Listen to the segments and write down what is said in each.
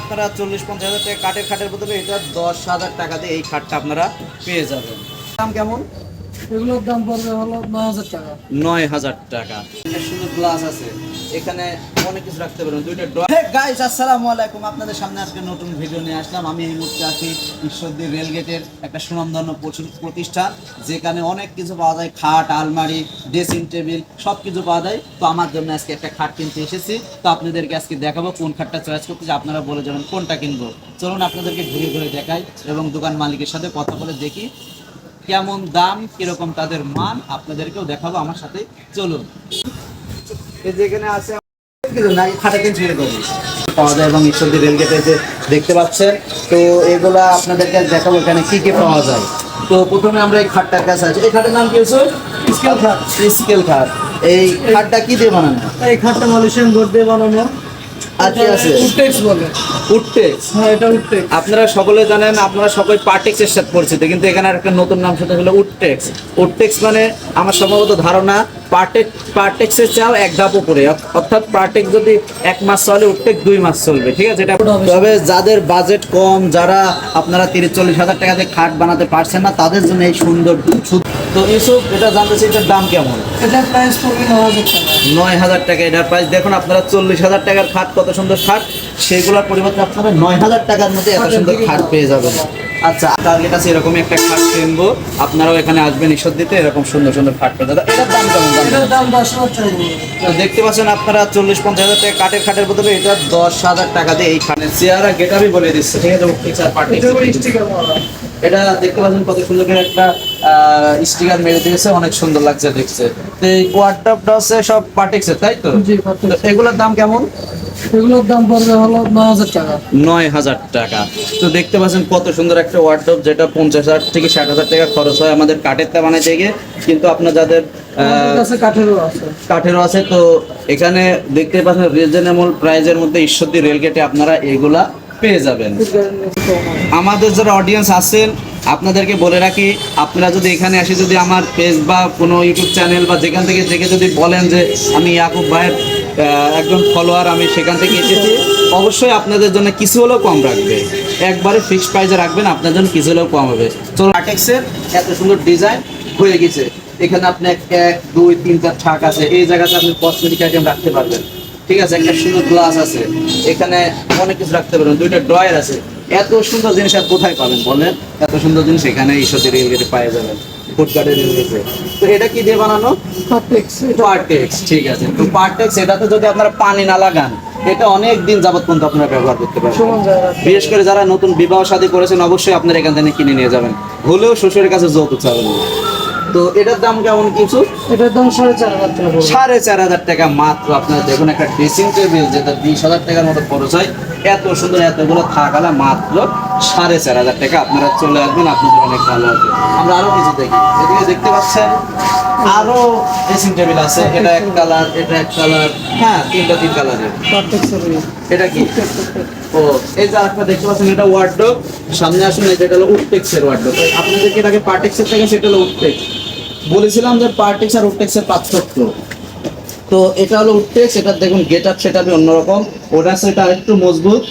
আপনারা চল্লিশ, পঞ্চাশ হাজার টাকা কাঠের খাটের বদলে এটা দশ হাজার টাকা দিয়ে এই খাটটা আপনারা পেয়ে যাবেন। দাম কেমন? এগুলোর দাম পড়বে হলো নয় হাজার টাকা। নয় হাজার টাকা। সুন্দর গ্লাস আছে। এখানে অনেক কিছু রাখতে পারবেন। দুইটা গাইস আসসালামু আলাইকুম। আপনাদের সামনে আজকে নতুন ভিডিও নিয়ে আসলাম। আমি এই মুহূর্তে আছি ঈশ্বরদী রেলগেটের একটা সুনামধন্য প্রতিষ্ঠান যেখানে অনেক কিছু পাওয়া যায়। খাট আলমারি ড্রেসিং টেবিল সব কিছু পাওয়া যায়। তো আমার জন্য আজকে একটা খাট কিনতে এসেছি। তো আপনাদেরকে আজকে দেখাবো কোন খাটটা চয়েস করতে আপনারা বলে যাবেন কোনটা কিনবো। চলুন আপনাদেরকে ঘুরে ঘুরে দেখাই এবং দোকান মালিকের সাথে কথা বলে দেখি কেমন দাম কীরকম তাদের মান আপনাদেরকেও দেখাবো আমার সাথে চলুন। পাওয়া যায় এবং ঈশ্বরদী রেলগেটে যে দেখতে পাচ্ছেন তো এগুলা আপনাদেরকে দেখাবো এখানে কি কি পাওয়া যায়। তো প্রথমে আমরা এই খাটটার কাছে আছি। এই খাটের নাম কি হচ্ছে স্কেল খাট। স্কেল খাট। এই খাটটা কি দিয়ে বানানো? এই খাটটা মালয়েশিয়ান বোর্ড দিয়ে বানানো। আর কি আছে। উডটেক্স বলে। উডটেক্স হ্যাঁ এটা উডটেক্স আপনারা সকলে জানেন আপনারা সবাই পার্টেক্স এর সাথে পরিচিত কিন্তু এখানে আর একটা নতুন নাম সেটা হলো উডটেক্স উডটেক্স মানে আমার সম্ভবত ধারণা পার্টেক পার্টেক্সের চাও এক ধাপ উপরে। অর্থ- অর্থাৎ পার্টেক্স যদি এক মাস চলে উডটেক্স দুই মাস চলবে ঠিক আছে? এটা তবে যাদের বাজেট কম যারা আপনারা তিরিশ চল্লিশ হাজার টাকাতে খাট বানাতে পারছেন না তাদের জন্য এই সুন্দর তো ইসুফ এটা জানতে চাই এটার দাম কেমন? এটার প্রাইস পড়বে নয় হাজার টাকা। নয় হাজার টাকা এটার প্রাইস দেখুন আপনারা চল্লিশ হাজার টাকার খাট কত সুন্দর খাট। সেগুলোর পরিবর্তে আপনারা নয় হাজার টাকার মধ্যে এত সুন্দর খাট পেয়ে যাবেন। আচ্ছা টার্গেট আছে এরকমই একটা খাট কিনবো। আপনারাও এখানে আসবেন ঈশ্বর দিতে এরকম সুন্দর সুন্দর খাট পেয়ে যাবেন। এটার দাম কেমন? দাম দশ হাজার দেখতে পাচ্ছেন আপনারা চল্লিশ পঞ্চাশ হাজার টাকা কাঠের খাটের বদলে এটা দশ হাজার টাকা দিয়ে এই খাটের চেয়ার গেটারই বলে দিচ্ছে। ঠিক আছে পার্টি এটা দেখতে পাচ্ছেন কত সুন্দর করে একটা স্টিকার মেরে দিয়েছে অনেক সুন্দর লাগছে দেখছে তো এই ওয়ার্ডটা হচ্ছে সব পার্টিক্সের তাই তো? এগুলোর দাম কেমন? এগুলোর দাম পড়বে হলো নয় হাজার টাকা। নয় হাজার টাকা। তো দেখতে পাচ্ছেন কত সুন্দর একটা ওয়ার্ডরোব যেটা পঞ্চাশ হাজার থেকে ষাট হাজার টাকা খরচ হয় আমাদের কাঠের তা বানাইতে গিয়ে কিন্তু আপনার যাদের কাঠেরও আছে। কাঠেরও আছে তো এখানে দেখতে পাচ্ছেন রিজনেবল প্রাইজের মধ্যে ঈশ্বরদী রেলগেটে আপনারা এগুলা পেয়ে যাবেন। আমাদের যারা অডিয়েন্স আছেন, আপনাদেরকে বলে রাখি, আপনারা যদি এখানে এসে যদি আমার পেজ বা কোনো ইউটিউব চ্যানেল বা যেখান থেকে দেখে যদি বলেন যে আমি ইয়াকুব ভাইয়ের একজন ফলোয়ার আমি সেখান থেকে এসেছি, অবশ্যই আপনাদের জন্য কিছু হলেও কম রাখবে। একবারে ফিক্সড প্রাইসে রাখবেন, আপনার জন্য কিছু হলেও কম হবে। চলো আর্টেক্সের এত সুন্দর ডিজাইন হয়ে গেছে। এখানে আপনি এক দুই, তিন, চার থাক আছে এই জায়গাতে আপনি কসমেটিক আইটেম রাখতে পারবেন। ঠিক আছে একটা সুন্দর গ্লাস আছে। এখানে অনেক কিছু রাখতে পারবেন দুইটা ড্রয়ার আছে। এত সুন্দর জিনিস আর কোথায় পাবেন বলেন? এত সুন্দর জিনিস এখানে ঈশ্বরদের রেলগেটে পাওয়া যাবেন ফুটকার্টের রেলগেটে। তো এটা কি দিয়ে বানানো? পার্টেক্স পার্টেক্স ঠিক আছে। তো পার্টেক্স এটাতে যদি আপনারা পানি না লাগান এটা অনেক দিন যাবত পর্যন্ত আপনারা ব্যবহার করতে পারবেন। সমান জায়গা বিশেষ করে যারা নতুন বিবাহ শাদী করেছেন অবশ্যই আপনারা এখান থেকে কিনে নিয়ে যাবেন। হলেও শ্বশুরের কাছে যৌতুক চাবেন না। তো এটার দাম কেমন কিছু? এটার দাম সাড়ে চার হাজার টাকা সাড়ে চার হাজার টাকা মাত্র। আপনারা দেখুন একটা ড্রেসিং টেবিল যেটা বিশ হাজার টাকার মতো খরচ হয়। এত সুন্দর এতগুলো থাকালা মাত্র সাড়ে চার হাজার টাকা আপনারা চলে আসবেন আপনাদের অনেক ভালো হবে। আমরা আরও কিছু দেখি। এদিকে দেখতে পাচ্ছেন আরও ড্রেসিং টেবিল আছে। এটা এক কালার এটা এক কালার। হ্যাঁ তিনটা তিন কালারের। এটা কি? ও এই যে আপনারা দেখতে পাচ্ছেন এটা ওয়ার্ডরোব সামনে আসুন এটা হলো উডটেক্সের ওয়ার্ডরোব আপনাদেরকে এটাকে পার্টেক্সের থেকে সেটা হলো উডটেক্স বলেছিলাম যে পার্টেক্স আর উডটেক্সের পার্থক্য। তো এটা হলো উডটেক্স এটা দেখুন গেট আপ সেটা অন্যরকম। ওটা সেটা একটু মজবুত।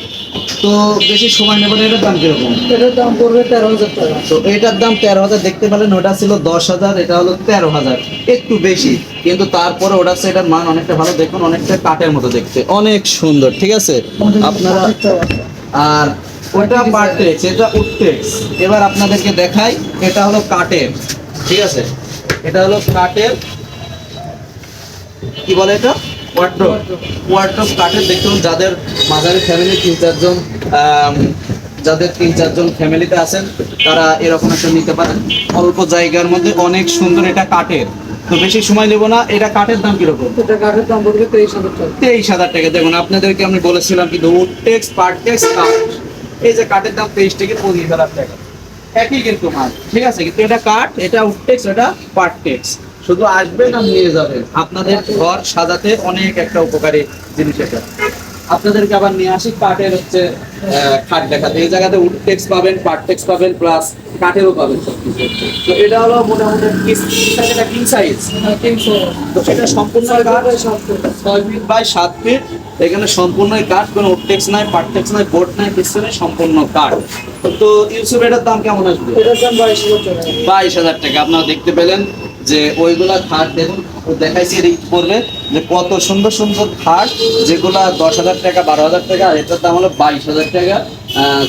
তো বেশি সময় নেবে না এটার দাম কীরকম? এটার দাম পড়বে তেরো হাজার টাকা। তো এটার দাম তেরো হাজার দেখতে পেলেন ওটা ছিল দশ হাজার এটা হলো তেরো হাজার। একটু বেশি কিন্তু তারপরে ওটা হচ্ছে এটার মান অনেকটা ভালো। দেখুন অনেকটা কাঠের মতো দেখতে। অনেক সুন্দর ঠিক আছে? আপনারা আর ওটা পার্টেক্স এটা উডটেক্স এবার আপনাদেরকে দেখাই এটা হলো কাঠের ঠিক আছে? এটা হলো কাঠের কি বলে এটা? ওয়ার্ড্রোব ওয়ার্ড্রোব কাঠের দেখুন যাদের মাঝারি ফ্যামিলি তিন চারজন যাদের তিন চারজন ফ্যামিলিতে আছেন তারা এরকম একটা নিতে পারেন। অল্প জায়গার মধ্যে অনেক সুন্দর এটা কাঠের। তো বেশি সময় নেব না এটা কাঠের দাম কীরকম? এটা কাঠের দাম পড়বে তেইশ হাজার টাকা। তেইশ হাজার টাকা। দেখুন আপনাদেরকে আমি বলেছিলাম কিন্তু উডটেক্স পার্টেক্স কাঠ। এই যে কাঠের দাম তেইশ থেকে পঁচিশ হাজার টাকা। একই কিন্তু মাল। ঠিক আছে? কিন্তু এটা কাঠ এটা উডটেক্স এটা পার্টেক্স শুধু আসবেন আর নিয়ে যাবেন আপনাদের ঘর সাজাতে অনেক একটা উপকারী জিনিস এটা। আপনাদেরকে আবার নিয়ে আসি কাঠের হচ্ছে খাট দেখাতে। এই জায়গাতে উডটেক্স পাবেন পার্টেক্স পাবেন প্লাস কাঠেরও পাবেন সবকিছু। তো এটা হলো মোটামুটি কিং সাইজ? তো সেটা সম্পূর্ণ কাঠ? ছয় ফিট বাই সাত ফিট। এখানে সম্পূর্ণই কাঠ কোনো টেক্স নাই পার্টেক্স নাই বোর্ড নাই কিছু নেই সম্পূর্ণ কাঠ। তো ইউসুফ এটার দাম কেমন আসবে? এটার দাম বাইশ হাজার টাকা। বাইশ হাজার টাকা। আপনারা দেখতে পেলেন যে ওইগুলা খাট দেখুন দেখাইছি এদিক করবে যে কত সুন্দর সুন্দর খাট যেগুলা দশ হাজার টাকা বারো হাজার টাকা আর এটার দাম হলো বাইশ হাজার টাকা।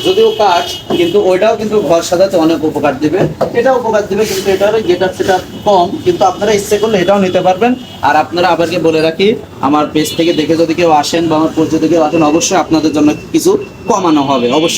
যদিও কাঠ, কিন্তু ওইটাও কিন্তু ঘর সাজাতে অনেক উপকার দিবে। এটাও উপকার দিবে, কিন্তু এটার যেটা সেটা কম, কিন্তু আপনারা ইচ্ছে করলে এটাও নিতে পারবেন। আর আপনারা আবারকে বলে রাখি, আমার পেজ থেকে দেখে যদি কেউ আসেন বা আমার পরিচিত কেউ আসেন, অবশ্যই আপনাদের জন্য কিছু কমানো হবে। অবশ্যই